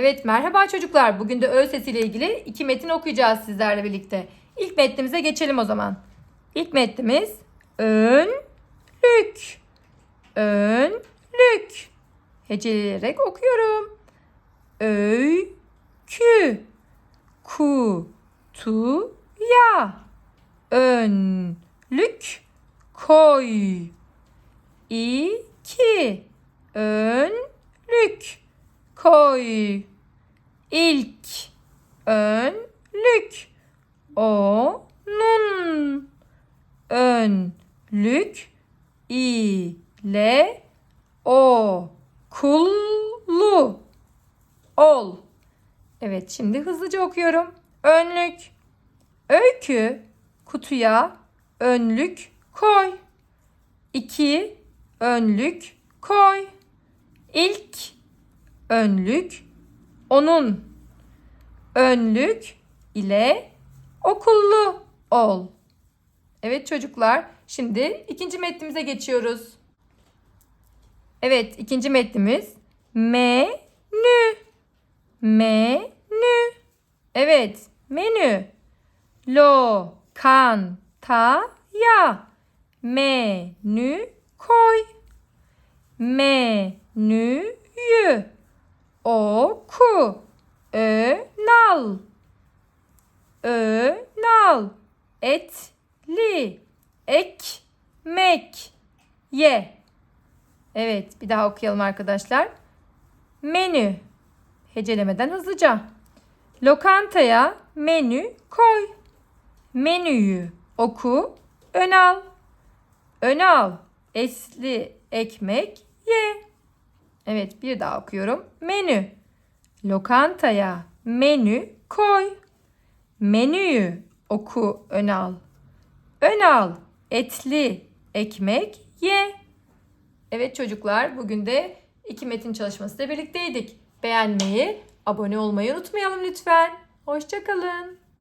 Evet merhaba çocuklar. Bugün de ö sesiyle ilgili iki metin okuyacağız sizlerle birlikte. İlk metnimize geçelim o zaman. İlk metnimiz önlük. Önlük. Heceleyerek okuyorum. Öykü. Kutuya. Önlük koy. İki. Önlük koy. İlk önlük onun önlük ile o kullu ol. Evet şimdi hızlıca okuyorum. Önlük öykü kutuya önlük koy. İki önlük koy. İlk önlük onun önlük ile okullu ol. Evet çocuklar, şimdi ikinci metnimize geçiyoruz. Evet, ikinci metnimiz menü. Menü. Evet, menü. Lokantaya menü koy. Menüyü oku. Önal. Önal. Etli. Ekmek. Ye. Evet bir daha okuyalım arkadaşlar. Menü. Hecelemeden hızlıca. Lokantaya menü koy. Menüyü oku. Önal. Önal. Esli ekmek. Evet bir daha okuyorum. Menü. Lokantaya menü koy. Menüyü oku ön al. Ön al etli ekmek ye. Evet çocuklar bugün de iki metin çalışmasıyla birlikteydik. Beğenmeyi, abone olmayı unutmayalım lütfen. Hoşçakalın.